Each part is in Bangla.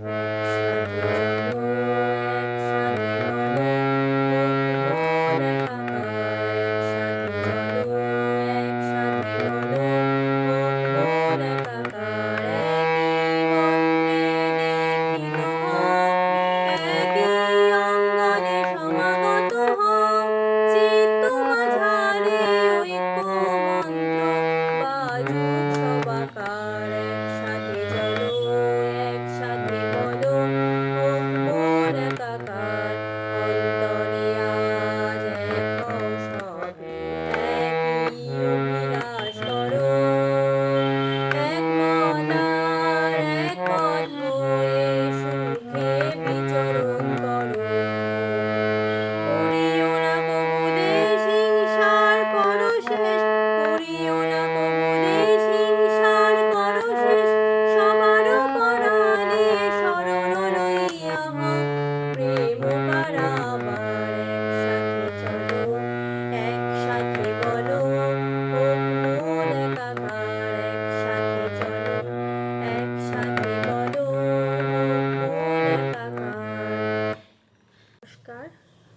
mm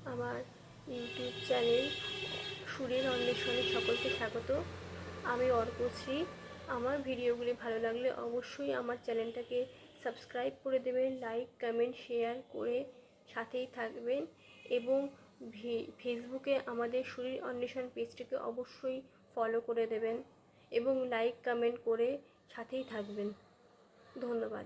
আমার ইউটিউব চ্যানেল সুরের অন্বেষণে সকলকে স্বাগত। আমি অর্কশ্রী আমার ভিডিওগুলি ভালো লাগলে অবশ্যই আমার চ্যানেলটাকে সাবস্ক্রাইব করে দেবেন, লাইক, কমেন্ট, শেয়ার করে সাথেই থাকবেন এবং ফেসবুকে আমাদের সুরের অন্বেষণ পেজটিকে অবশ্যই ফলো করে দেবেন এবং লাইক, কমেন্ট করে সাথেই থাকবেন। ধন্যবাদ।